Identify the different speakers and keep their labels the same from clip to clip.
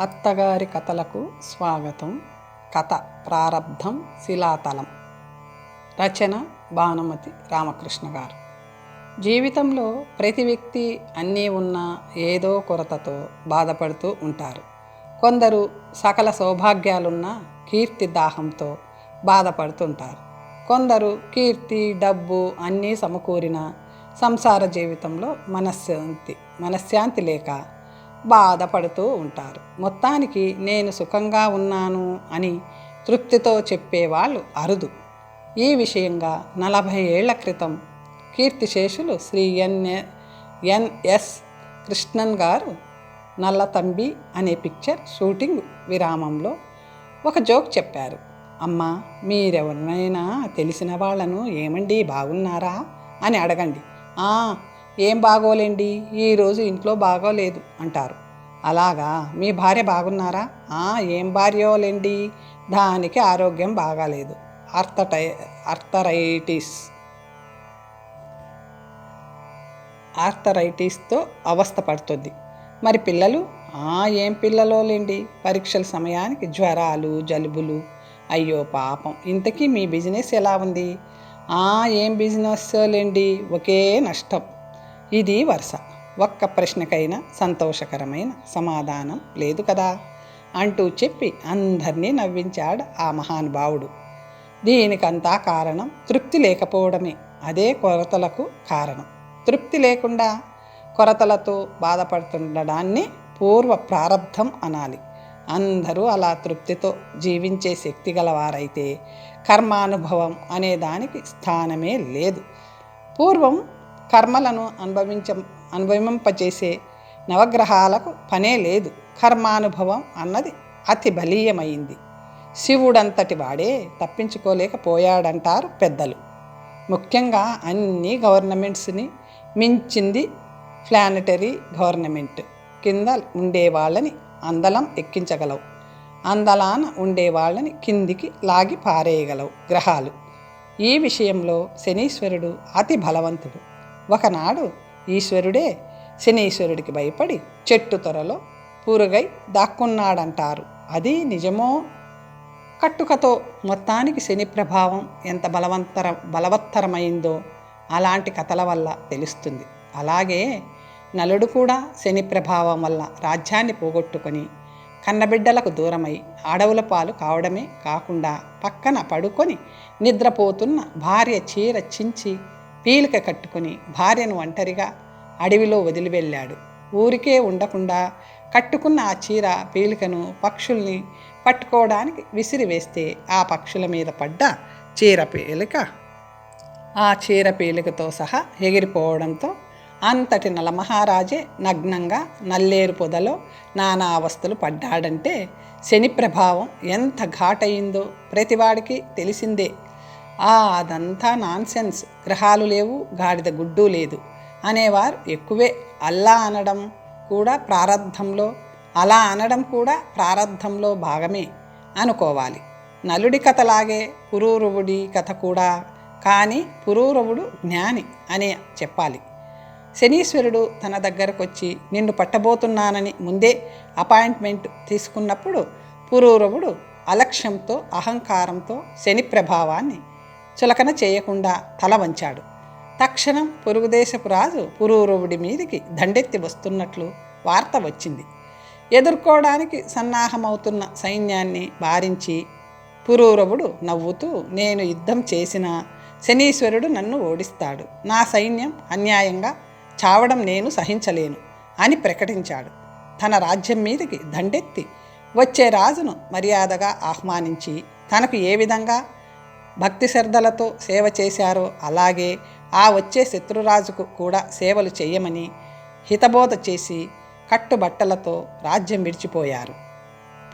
Speaker 1: అత్తగారి కథలకు స్వాగతం. కథ ప్రారబ్ధం శిలాతలం. రచన భానుమతి రామకృష్ణ గారు. జీవితంలో ప్రతి వ్యక్తి అన్నీ ఉన్నా ఏదో కొరతతో బాధపడుతూ ఉంటారు. కొందరు సకల సౌభాగ్యాలున్న కీర్తి దాహంతో బాధపడుతుంటారు. కొందరు కీర్తి డబ్బు అన్నీ సమకూరిన సంసార జీవితంలో మనశ్శాంతి మనశ్శాంతి లేక బాధపడుతూ ఉంటారు. మొత్తానికి నేను సుఖంగా ఉన్నాను అని తృప్తితో చెప్పేవాళ్ళు అరుదు. ఈ విషయంగా నలభై ఏళ్ళ క్రితం కీర్తిశేషులు శ్రీ ఎన్ ఎన్ఎస్ కృష్ణన్ గారు నల్లతంబి అనే పిక్చర్ షూటింగ్ విరామంలో ఒక జోక్ చెప్పారు. అమ్మా మీరెవరినైనా తెలిసిన వాళ్ళను ఏమండి బాగున్నారా? అని అడగండి. ఏం బాగోలేండి? ఈరోజు ఇంట్లో బాగోలేదు అంటారు. అలాగా? మీ భార్య బాగున్నారా? "ఆ, ఏం భార్యోలేండి? దానికి ఆరోగ్యం బాగాలేదు. అర్థటై అర్థరైటిస్. ఆర్థరైటిస్తో అవస్థ పడుతుంది. మరి పిల్లలు? "ఆ, ఏం పిల్లలోలేండి? పరీక్షల సమయానికి జ్వరాలు జలుబులు. అయ్యో పాపం. ఇంతకీ మీ బిజినెస్ ఎలా ఉంది? "ఆ, ఏం బిజినెస్ లేండి ఒకే నష్టం. ఇది వరుస. ఒక్క ప్రశ్నకైనా సంతోషకరమైన సమాధానం లేదు కదా? అంటూ చెప్పి అందరినీ నవ్వించాడు ఆ మహానుభావుడు. దీనికంతా కారణం తృప్తి లేకపోవడమే. అదే కొరతలకు కారణం. తృప్తి లేకుండా కొరతలతో బాధపడుతుండడాన్ని పూర్వ ప్రారంధం అనాలి. అందరూ అలా తృప్తితో జీవించే శక్తి గలవారైతే కర్మానుభవం అనే దానికి స్థానమే లేదు. పూర్వం కర్మలను అనుభవించ అనుభవింపచేసే నవగ్రహాలకు పనే లేదు. కర్మానుభవం అన్నది అతి బలీయమైంది. శివుడంతటి వాడే తప్పించుకోలేకపోయాడంటారు పెద్దలు. ముఖ్యంగా అన్ని గవర్నమెంట్స్ని మించింది ప్లానటరీ గవర్నమెంట్. కింద ఉండేవాళ్ళని అందలం ఎక్కించగలవు. అందలాన ఉండేవాళ్ళని కిందికి లాగి పారేయగలవు గ్రహాలు. ఈ విషయంలో శనీశ్వరుడు అతి బలవంతుడు. ఒకనాడు ఈశ్వరుడే శనీశ్వరుడికి భయపడి చెట్టు త్వరలో పూరుగై దాక్కున్నాడంటారు. అది నిజమో? కట్టుకతో మొత్తానికి శని ప్రభావం ఎంత బలవంతర బలవత్తరమైందో అలాంటి కథల వల్ల తెలుస్తుంది. అలాగే నలుడు కూడా శని ప్రభావం వల్ల రాజ్యాన్ని పోగొట్టుకొని కన్నబిడ్డలకు దూరమై అడవుల పాలు కావడమే కాకుండా పక్కన పడుకొని నిద్రపోతున్న భార్య చీర చించి పీలిక కట్టుకుని భార్యను ఒంటరిగా అడవిలో వదిలి వెళ్ళాడు ఊరికే ఉండకుండా కట్టుకున్న ఆ చీర పీలికను పక్షుల్ని పట్టుకోవడానికి విసిరివేస్తే ఆ పక్షుల మీద పడ్డ చీర పీలిక. ఆ చీర పీలికతో సహా ఎగిరిపోవడంతో అంతటి నలమహారాజే నగ్నంగా నల్లేరు పొదలో నానా అవస్థలు పడ్డాడంటే శని ప్రభావం ఎంత ఘాటయిందో ప్రతివాడికి తెలిసిందే. ఆ అదంతా నాన్సెన్స్. గ్రహాలు లేవు గాడిద గుడ్డు లేదు. అనేవారు ఎక్కువే. అల్లా అనడం కూడా ప్రారంధంలో అలా అనడం కూడా ప్రారంధంలో భాగమే అనుకోవాలి. నలుడి కథలాగే పురూరవుడి కథ కూడా. కానీ పురూరవుడు జ్ఞాని అని చెప్పాలి. శనీశ్వరుడు తన దగ్గరకు వచ్చి నిన్ను పట్టబోతున్నానని ముందే అపాయింట్మెంట్ తీసుకున్నప్పుడు పురూరవుడు అలక్ష్యంతో అహంకారంతో శని ప్రభావాన్ని చులకన చేయకుండా తల వంచాడు. తక్షణం పొరుగుదేశపు రాజు పురూరవుడి మీదికి దండెత్తి వస్తున్నట్లు వార్త వచ్చింది. ఎదుర్కోవడానికి సన్నాహమవుతున్న సైన్యాన్ని బారించి పురూరవుడు నవ్వుతూ నేను యుద్ధం చేసిన శనీశ్వరుడు నన్ను ఓడిస్తాడు. నా సైన్యం అన్యాయంగా చావడం నేను సహించలేను అని ప్రకటించాడు. తన రాజ్యం మీదకి దండెత్తి వచ్చే రాజును మర్యాదగా ఆహ్వానించి తనకు ఏ విధంగా భక్తి శ్రద్ధలతో సేవ చేశారో అలాగే ఆ వచ్చే శత్రురాజుకు కూడా సేవలు చేయమని హితబోధ చేసి కట్టుబట్టలతో రాజ్యం విడిచిపోయారు.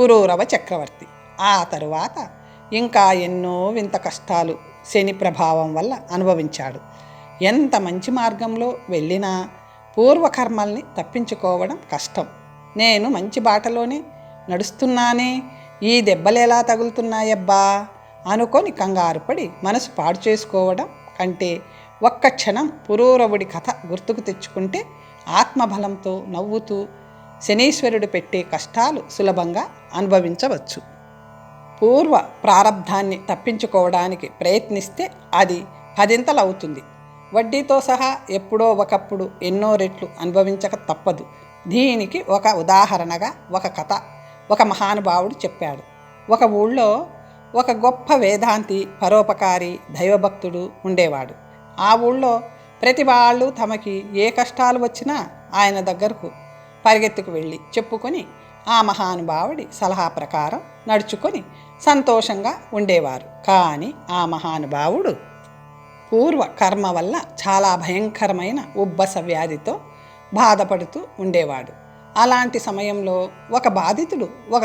Speaker 1: పురూరవ చక్రవర్తి. ఆ తరువాత ఇంకా ఎన్నో వింత కష్టాలు శని ప్రభావం వల్ల అనుభవించాడు. ఎంత మంచి మార్గంలో వెళ్ళినా పూర్వకర్మల్ని తప్పించుకోవడం కష్టం. నేను మంచి బాటలోనే నడుస్తున్నానే ఈ దెబ్బలేలా తగులుతున్నాయబ్బా? అనుకొని కంగారుపడి మనసు పాడు చేసుకోవడం కంటే ఒక్క క్షణం పురూరవుడి కథ గుర్తుకు తెచ్చుకుంటే ఆత్మబలంతో నవ్వుతూ శనీశ్వరుడు పెట్టే కష్టాలు సులభంగా అనుభవించవచ్చు. పూర్వ ప్రారంధాన్ని తప్పించుకోవడానికి ప్రయత్నిస్తే అది పదింతలవుతుంది. వడ్డీతో సహా ఎప్పుడో ఒకప్పుడు ఎన్నో రెట్లు అనుభవించక తప్పదు. దీనికి ఒక ఉదాహరణగా ఒక కథ ఒక మహానుభావుడు చెప్పాడు. ఒక ఊళ్ళో ఒక గొప్ప వేదాంతి పరోపకారి దైవభక్తుడు ఉండేవాడు. ఆ ఊళ్ళో ప్రతి వాళ్ళు తమకి ఏ కష్టాలు వచ్చినా ఆయన దగ్గరకు పరిగెత్తుకు వెళ్ళి చెప్పుకొని ఆ మహానుభావుడి సలహా ప్రకారం నడుచుకొని సంతోషంగా ఉండేవారు. కానీ ఆ మహానుభావుడు పూర్వ కర్మ వల్ల చాలా భయంకరమైన ఉబ్బస వ్యాధితో బాధపడుతూ ఉండేవాడు. అలాంటి సమయంలో ఒక బాధితుడు ఒక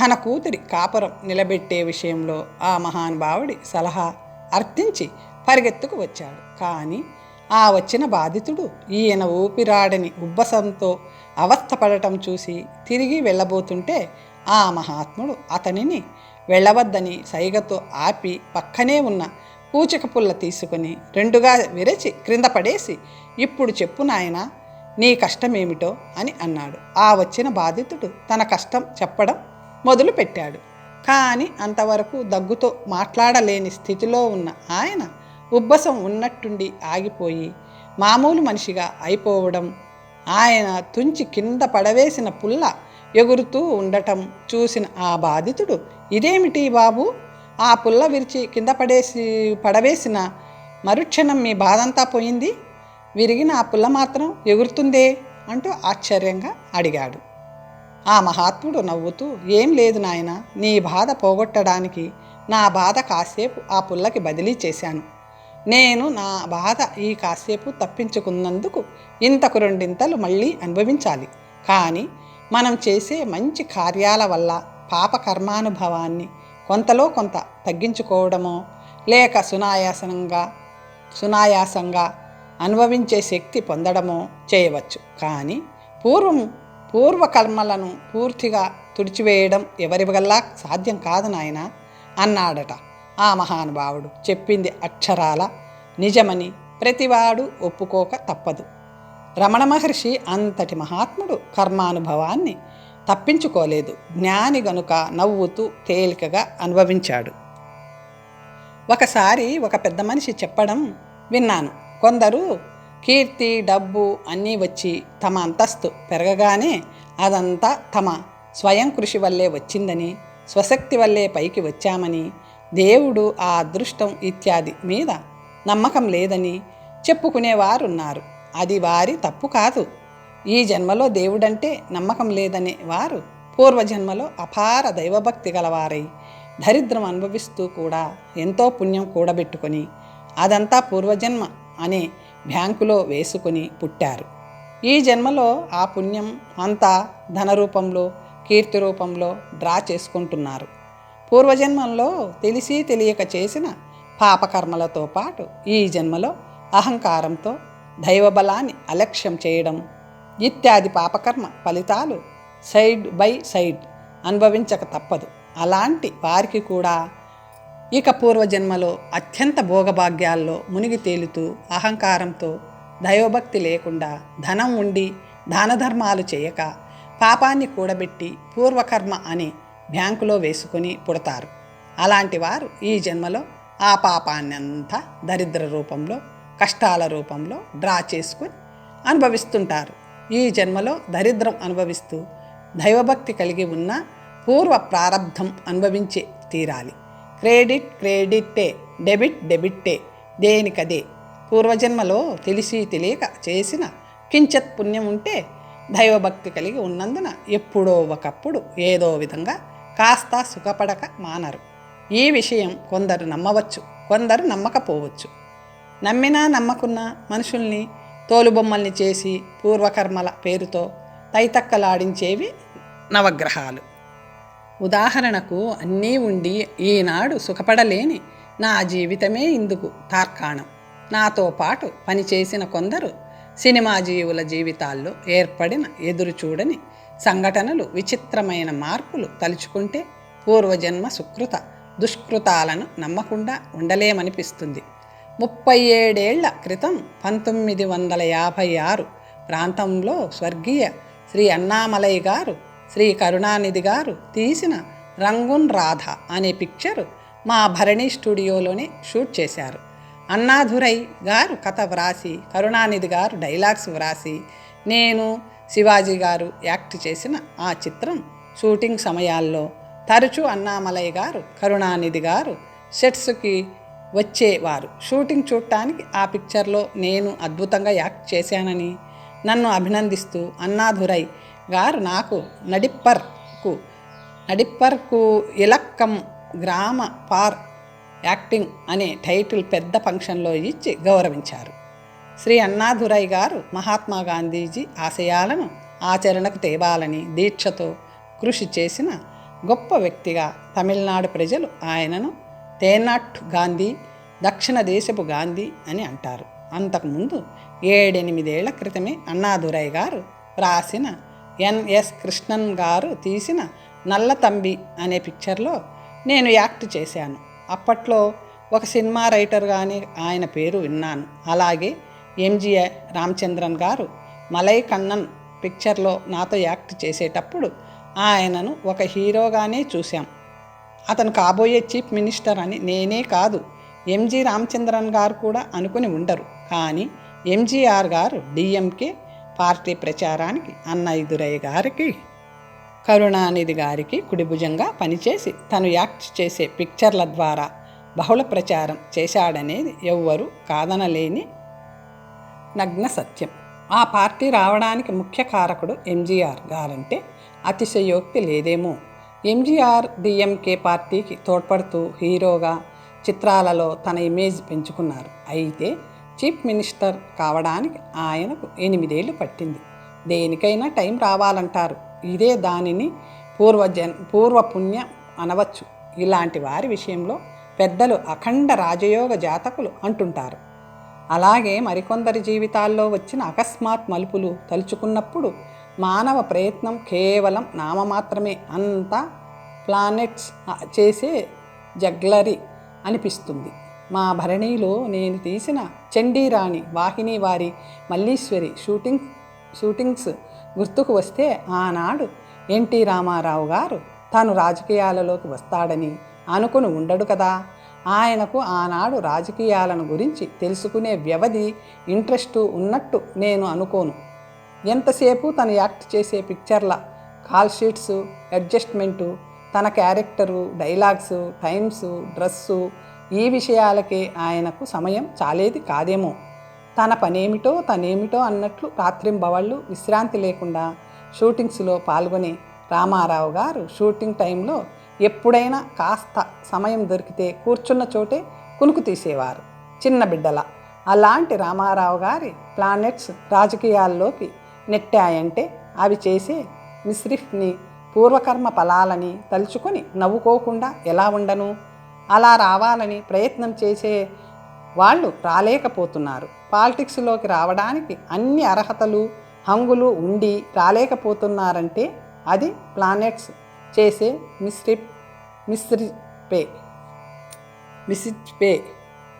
Speaker 1: తన కూతురి కాపురం నిలబెట్టే విషయంలో ఆ మహానుభావుడి సలహా అర్థించి పరిగెత్తుకు వచ్చాడు. కానీ ఆ వచ్చిన బాధితుడు ఈయన ఊపిరాడని ఉబ్బసంతో అవస్థపడటం చూసి తిరిగి వెళ్ళబోతుంటే ఆ మహాత్ముడు అతనిని వెళ్ళవద్దని సైగతో ఆపి పక్కనే ఉన్న పూచిక పుల్ల తీసుకుని రెండుగా విరచి క్రింద పడేసి ఇప్పుడు చెప్పు నాయన నీ కష్టమేమిటో? అని అన్నాడు. ఆ వచ్చిన బాధితుడు తన కష్టం చెప్పడం మొదలుపెట్టాడు. కానీ అంతవరకు దగ్గుతో మాట్లాడలేని స్థితిలో ఉన్న ఆయన ఉబ్బసం ఉన్నట్టుండి ఆగిపోయి మామూలు మనిషిగా అయిపోవడం ఆయన తుంచి కింద పడవేసిన పుల్ల ఎగురుతూ ఉండటం చూసిన ఆ బాధితుడు ఇదేమిటి బాబు? ఆ పుల్ల విరిచి కింద పడేసి పడవేసిన మరుక్షణం మీ బాధంతా పోయింది? విరిగిన ఆ పుల్ల మాత్రం ఎగురుతుందే? అంటూ ఆశ్చర్యంగా అడిగాడు. ఆ మహాత్ముడు నవ్వుతూ ఏం లేదు నాయన నీ బాధ పోగొట్టడానికి నా బాధ కాసేపు ఆ పుల్లకి బదిలీ చేశాను. నేను నా బాధ ఈ కాసేపు తప్పించుకున్నందుకు ఇంతకు రెండింతలు మళ్ళీ అనుభవించాలి. కానీ మనం చేసే మంచి కార్యాల వల్ల పాప కర్మానుభవాన్ని కొంతలో కొంత తగ్గించుకోవడమో లేక సునాయాసనంగా సునాయాసంగా అనుభవించే శక్తి పొందడమో చేయవచ్చు. కానీ పూర్వం పూర్వకర్మలను పూర్తిగా తుడిచివేయడం ఎవరి వల్ల సాధ్యం కాదు నాయన అన్నాడట ఆ మహానుభావుడు. చెప్పింది అక్షరాల నిజమని ప్రతివాడు ఒప్పుకోక తప్పదు. రమణ మహర్షి అంతటి మహాత్ముడు కర్మానుభవాన్ని తప్పించుకోలేదు. జ్ఞాని గనుక నవ్వుతూ తేలికగా అనుభవించాడు. ఒకసారి ఒక పెద్ద మనిషి చెప్పడం విన్నాను. కొందరు కీర్తి డబ్బు అన్నీ వచ్చి తమ అంతస్తు పెరగగానే అదంతా తమ స్వయం కృషి వల్లే వచ్చిందని స్వశక్తి వల్లే పైకి వచ్చామని దేవుడు ఆ అదృష్టం ఇత్యాది మీద నమ్మకం లేదని చెప్పుకునేవారున్నారు. అది వారి తప్పు కాదు. ఈ జన్మలో దేవుడంటే నమ్మకం లేదనే వారు పూర్వజన్మలో అపార దైవభక్తి గలవారై దరిద్రం అనుభవిస్తూ కూడా ఎంతో పుణ్యం కూడబెట్టుకొని అదంతా పూర్వజన్మ అనే బ్యాంకులో వేసుకుని పుట్టారు. ఈ జన్మలో ఆ పుణ్యం అంతా ధన రూపంలో కీర్తి రూపంలో డ్రా చేసుకుంటున్నారు. పూర్వజన్మంలో తెలిసి తెలియక చేసిన పాపకర్మలతో పాటు ఈ జన్మలో అహంకారంతో దైవబలాన్ని అలక్ష్యం చేయడం ఇత్యాది పాపకర్మ ఫలితాలు సైడ్ బై సైడ్ అనుభవించక తప్పదు. అలాంటి వారికి కూడా ఇక పూర్వజన్మలో అత్యంత భోగభాగ్యాల్లో మునిగి తేలుతూ అహంకారంతో దైవభక్తి లేకుండా ధనం ఉండి దానధర్మాలు చేయక పాపాన్ని కూడబెట్టి పూర్వకర్మ అని బ్యాంకులో వేసుకొని పుడతారు. అలాంటి వారు ఈ జన్మలో ఆ పాపాన్ని అంతా దరిద్ర రూపంలో కష్టాల రూపంలో డ్రా చేసుకొని అనుభవిస్తుంటారు. ఈ జన్మలో దరిద్రం అనుభవిస్తూ దైవభక్తి కలిగి ఉన్న పూర్వ ప్రారంధం అనుభవించే తీరాలి. క్రెడిట్ క్రెడిట్టే డెబిట్ డెబిట్టే దేనికదే? పూర్వజన్మలో తెలిసి తెలియక చేసిన కించత్ పుణ్యం ఉంటే దైవభక్తి కలిగి ఉన్నందున ఎప్పుడో ఒకప్పుడు ఏదో విధంగా కాస్త సుఖపడక మానరు. ఈ విషయం కొందరు నమ్మవచ్చు కొందరు నమ్మకపోవచ్చు. నమ్మినా నమ్మకున్న మనుషుల్ని తోలుబొమ్మల్ని చేసి పూర్వకర్మల పేరుతో తైతక్కలాడించేవి నవగ్రహాలు. ఉదాహరణకు అన్నీ ఉండి ఈనాడు సుఖపడలేని నా జీవితమే ఇందుకు తార్కాణం. నాతో పాటు పనిచేసిన కొందరు సినిమా జీవుల జీవితాల్లో ఏర్పడిన ఎదురుచూడని సంఘటనలు విచిత్రమైన మార్పులు తలుచుకుంటే పూర్వజన్మ సుకృత దుష్కృతాలను నమ్మకుండా ఉండలేమనిపిస్తుంది. ముప్పై ఏడేళ్ళ క్రితం పంతొమ్మిది వందల యాభై ఆరు ప్రాంతంలో స్వర్గీయ శ్రీ అన్నామలై గారు శ్రీ కరుణానిధి గారు తీసిన రంగున్ రాధ అనే పిక్చర్ మా భరణి స్టూడియోలోనే షూట్ చేశారు. అన్నాధురై గారు కథ వ్రాసి కరుణానిధి గారు డైలాగ్స్ వ్రాసి నేను శివాజీ గారు యాక్ట్ చేసిన ఆ చిత్రం షూటింగ్ సమయాల్లో తరచూ అన్నామలై గారు కరుణానిధి గారు సెట్స్కి వచ్చేవారు. షూటింగ్ చూడటానికి ఆ పిక్చర్లో నేను అద్భుతంగా యాక్ట్ చేశానని నన్ను అభినందిస్తూ అన్నాధురై గారు నాకు నడిప్పర్కు నడిప్పర్కు ఇలక్కం గ్రామ పార్ యాక్టింగ్ అనే టైటిల్ పెద్ద ఫంక్షన్లో ఇచ్చి గౌరవించారు. శ్రీ అన్నాధురై గారు మహాత్మా గాంధీజీ ఆశయాలను ఆచరణకు తేవాలని దీక్షతో కృషి చేసిన గొప్ప వ్యక్తిగా తమిళనాడు ప్రజలు ఆయనను తేనాట్ గాంధీ దక్షిణ దేశపు గాంధీ అని అంటారు. అంతకుముందు ఏడెనిమిదేళ్ళ క్రితమే అన్నాదురై గారు రాసిన ఎన్ఎస్ కృష్ణన్ గారు తీసిన నల్లతంబి అనే పిక్చర్లో నేను యాక్ట్ చేశాను. అప్పట్లో ఒక సినిమా రైటర్ కానీ ఆయన పేరు విన్నాను. అలాగే ఎంజిఏ రామచంద్రన్ గారు మలై కన్నన్ పిక్చర్లో నాతో యాక్ట్ చేసేటప్పుడు ఆయనను ఒక హీరోగానే చూశాం. అతను కాబోయే చీఫ్ మినిస్టర్ అని నేనే కాదు ఎంజి రామచంద్రన్ గారు కూడా అనుకుని ఉండరు. కానీ ఎంజీఆర్ గారు డిఎంకే పార్టీ ప్రచారానికి అన్నయ్యదురయ్య గారికి కరుణానిధి గారికి కుడిభుజంగా పనిచేసి తను యాక్ట్ చేసే పిక్చర్ల ద్వారా బహుళ ప్రచారం చేశాడనేది ఎవ్వరూ కాదనలేని నగ్న సత్యం. ఆ పార్టీ రావడానికి ముఖ్య కారకుడు ఎంజీఆర్ గారంటే అతిశయోక్తి లేదేమో. ఎంజీఆర్ డిఎంకే పార్టీకి తోడ్పడుతూ హీరోగా చిత్రాలలో తన ఇమేజ్ పెంచుకున్నారు. అయితే చీఫ్ మినిస్టర్ కావడానికి ఆయనకు ఎనిమిదేళ్ళు పట్టింది. దేనికైనా టైం రావాలంటారు. ఇదే దానిని పూర్వజన్ పూర్వపుణ్యం అనవచ్చు. ఇలాంటి వారి విషయంలో పెద్దలు అఖండ రాజయోగ జాతకులు అంటుంటారు. అలాగే మరికొందరి జీవితాల్లో వచ్చిన అకస్మాత్ మలుపులు తలుచుకున్నప్పుడు మానవ ప్రయత్నం కేవలం నామమాత్రమే. అంతా ప్లానెట్స్ చేసే జగ్లరీ అనిపిస్తుంది. మా భరణిలో నేను తీసిన చండీరాణి వాహిని వారి మల్లీశ్వరి షూటింగ్ షూటింగ్స్ గుర్తుకు వస్తే ఆనాడు ఎన్టీ రామారావు గారు తాను రాజకీయాలలోకి వస్తాడని అనుకుని ఉండడు కదా. ఆయనకు ఆనాడు రాజకీయాలను గురించి తెలుసుకునే వ్యవధి ఇంట్రెస్టు ఉన్నట్టు నేను అనుకోను. ఎంతసేపు తను యాక్ట్ చేసే పిక్చర్ల కాల్ షీట్సు అడ్జస్ట్మెంటు తన క్యారెక్టరు డైలాగ్స్ టైమ్స్ డ్రెస్సు ఈ విషయాలకే ఆయనకు సమయం చాలేది కాదేమో. తన పనేమిటో తనేమిటో అన్నట్లు రాత్రింబవళ్ళు విశ్రాంతి లేకుండా షూటింగ్స్లో పాల్గొనే రామారావు గారు షూటింగ్ టైంలో ఎప్పుడైనా కాస్త సమయం దొరికితే కూర్చున్న చోటే కునుకు తీసేవారు చిన్న బిడ్డల. అలాంటి రామారావు గారి ప్లానెట్స్ రాజకీయాల్లోకి నెట్టాయంటే అవి చేసే మిస్రిఫ్ని పూర్వకర్మ ఫలాలని తలుచుకొని నవ్వుకోకుండా ఎలా ఉండను? అలా రావాలని ప్రయత్నం చేసే వాళ్ళు రాలేకపోతున్నారు. పాలిటిక్స్లోకి రావడానికి అన్ని అర్హతలు హంగులు ఉండి రాలేకపోతున్నారంటే అది ప్లానెట్స్ చేసే మిస్రిప్ మిస్రిపే మిసిపే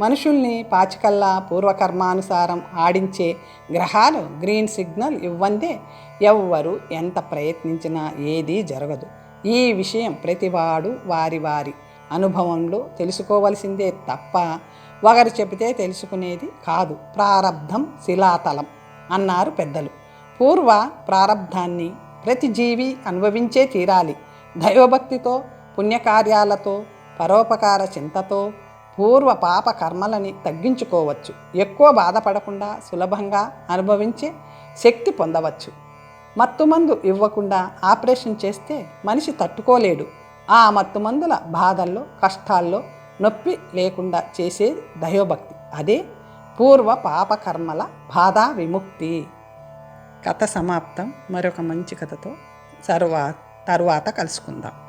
Speaker 1: మనుషుల్ని పాచికల్లా పూర్వకర్మానుసారం ఆడించే గ్రహాలు గ్రీన్ సిగ్నల్ ఇవ్వందే ఎవ్వరు ఎంత ప్రయత్నించినా ఏదీ జరగదు. ఈ విషయం ప్రతివాడు వారి వారి అనుభవంలో తెలుసుకోవలసిందే తప్ప ఒకరు చెబితే తెలుసుకునేది కాదు. ప్రారబ్ధం శిలాతలం అన్నారు పెద్దలు. పూర్వ ప్రారబ్ధాన్ని ప్రతి జీవి అనుభవించే తీరాలి. దైవభక్తితో పుణ్యకార్యాలతో పరోపకార చింతతో పూర్వ పాప కర్మలని తగ్గించుకోవచ్చు. ఎక్కువ బాధపడకుండా సులభంగా అనుభవించే శక్తి పొందవచ్చు. మత్తుమందు ఇవ్వకుండా ఆపరేషన్ చేస్తే మనిషి తట్టుకోలేడు. ఆ మత్తుమందుల బాధల్లో కష్టాల్లో నొప్పి లేకుండా చేసేది దైవభక్తి. అదే పూర్వ పాపకర్మల బాధా విముక్తి. కథ సమాప్తం. మరొక మంచి కథతో సర్వా తరువాత కలుసుకుందాం.